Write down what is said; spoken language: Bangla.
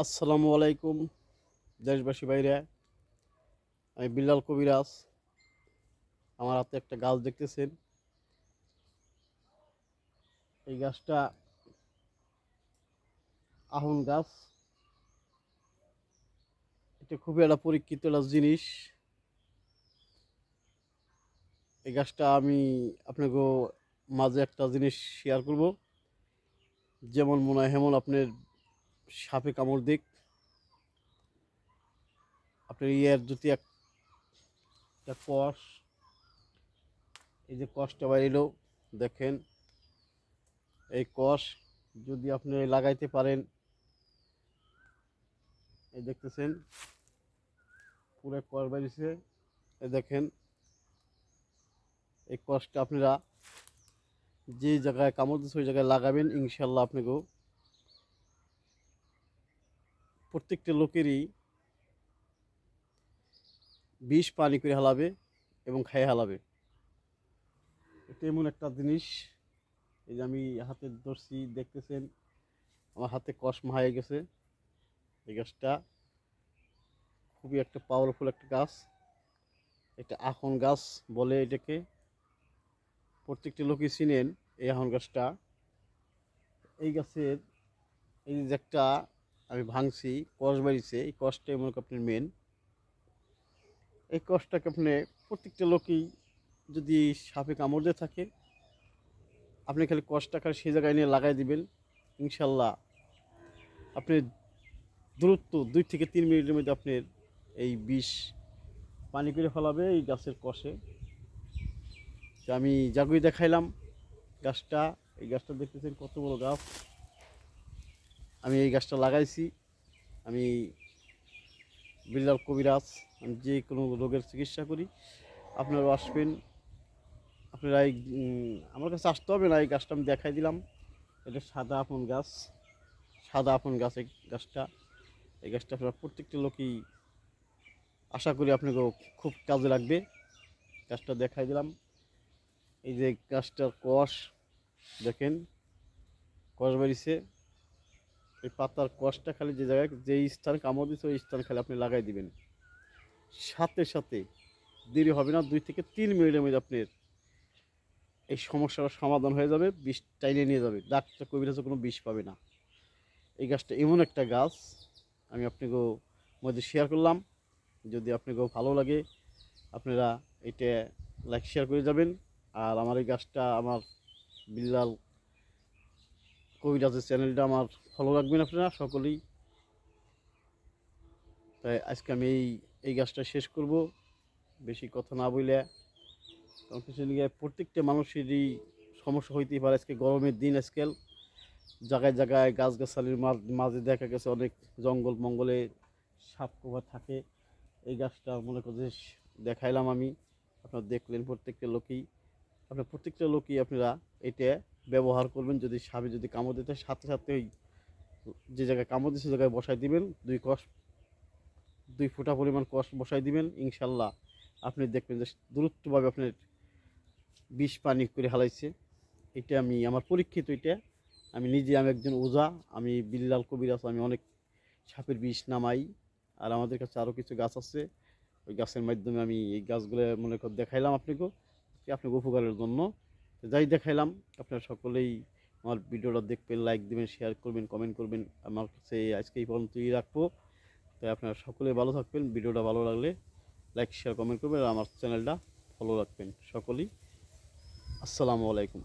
আসসালামু আলাইকুম, দেশবাসী বাইরে আমি বিল্লাল কবিরাজ। আমার হাতে একটা গাছ দেখতেছেন। এই গাছটা আহন গাছ। এটা খুবই একটা পরীক্ষিত একটা জিনিস। এই গাছটা আমি আপনাকে মাঝে একটা জিনিস শেয়ার করব। যেমন মনে হয়, হেমন আপনার সাপে কামড় দিক। আপনার ইয়ের যদি এক একটা কষ, এই যে কষটা বাইরেও দেখেন। এই কষ যদি আপনি লাগাইতে পারেন, এই দেখতেছেন, পুরো কষ বাড়িছে এই দেখেন, এই কষটা আপনারা যে জায়গায় কামড় দিচ্ছে ওই জায়গায় লাগাবেন, ইনশাল্লাহ আপনাকেও প্রত্যেকটা লোকেরই বিষ পানি করে হালাবে এবং খাইয়ে হালাবে। এটা এমন একটা জিনিস, এই যে আমি হাতে ধরছি, দেখতেছেন, আমার হাতে কসমা হয়ে গেছে। এই গাছটা খুবই একটা পাওয়ারফুল একটা গাছ। একটা আখন গাছ বলে এটাকে। প্রত্যেকটি লোকই চিনেন এই আখন গাছটা। এই গাছের এই যে একটা আমি ভাঙছি কষ বাড়িছে, এই কষটাই মনে আপনার মেন এই কষটাকে আপনি প্রত্যেকটা লোকই যদি সাপে কামড় দিয়ে থাকে, আপনি খালি কষটা খালি সেই জায়গায় নিয়ে লাগাই দিবেন, ইনশাল্লাহ আপনি দূরত্ব দুই থেকে তিন মিনিটের মধ্যে আপনার এই বিষ পানি করে ফেলাবে এই গাছের কষে। আমি জাগুই দেখাইলাম, গাছটা, এই গাছটা দেখতেছেন কত বড় গাছ। আমি এই গাছটা লাগাইছি। আমি বিল্লাল কবিরাজ, আমি যে কোনো রোগের চিকিৎসা করি। আপনারাও আসবেন। আপনারা এই আমার কাছে আসতে হবে না, এই গাছটা আমি দেখাই দিলাম। এটা সাদা আপন গাছ, সাদা আপন গাছ এই গাছটা। এই গাছটা আপনারা প্রত্যেকটা লোকই আশা করি আপনাকেও খুব কাজে লাগবে। গাছটা দেখাই দিলাম। এই যে গাছটার কষ, দেখেন, কষ বেরিয়েছে। এই পাতার কষটা খালি যে জায়গায় যে স্থানে কামড় দিচ্ছে ওই স্থান খালি আপনি লাগাই দিবেন। সাথে সাথে দেরি হবে না, দুই থেকে তিন মিনিটের মধ্যে আপনার এই সমস্যার সমাধান হয়ে যাবে, বিষ টাইনে নিয়ে যাবে। ডাক্তার কবিরাজে কোনো বিষ পাবে না। এই গাছটা এমন একটা গাছ, আমি আপনাকেও মধ্যে শেয়ার করলাম। যদি আপনাকেও ভালো লাগে, আপনারা এটা লাইক শেয়ার করে যাবেন। আর আমার এই গাছটা আমার বিল্লাল কবিরাজের চ্যানেলটা আমার ফলো রাখবেন আপনারা সকলেই। তাই আজকে আমি এই এই গাছটা শেষ করব। বেশি কথা না বলে কারণ লিগে প্রত্যেকটা মানুষেরই সমস্যা হইতেই পারে আজকে গরমের দিন আজকাল। জায়গায় জায়গায় গাছগাছালির মাঝে দেখা গেছে অনেক জঙ্গল মঙ্গলে সাপ কোভা থাকে। এই গাছটা মনে করছে দেখাইলাম আমি। আপনারা দেখলেন প্রত্যেকটা লোকই। আপনার প্রত্যেকটা লোকই আপনারা এটা ব্যবহার করবেন, যদি সাপে যদি কামড় দিতে সাথে সাথে ওই যে জায়গায় কামড় সে জায়গায় বসাই দিবেন। দুই কষ দুই ফুটা পরিমাণ কষ বসাই দিবেন, ইনশাল্লাহ। আপনি দেখবেন যে দূরত্বভাবে আপনার বিষ পানি করে হালাইছে। এটা আমি, আমার পরীক্ষিত এটা। আমি নিজে, আমি একজন ওজা, আমি বিল্লাল কবিরাজ আমি অনেক সাপের বিষ নামাই। আর আমাদের কাছে আরও কিছু গাছ আছে। ওই গাছের মাধ্যমে আমি এই গাছগুলো মনে কর দেখাইলাম আপনাকে আপনাকে উপকারের জন্য। যাই দেখাইলাম, আপনারা সকলেই আমার ভিডিওটা দেখবেন লাইক দিবেন শেয়ার করবেন কমেন্ট করবেন। আমার কাছে আজকে এই পর্যন্তই রাখব। তাই আপনারা সকলে ভালো থাকবেন, ভিডিওটা ভালো লাগলে লাইক শেয়ার কমেন্ট করবেন, আর আমার চ্যানেলটা ফলো রাখবেন সকলেই। আসসালামু আলাইকুম।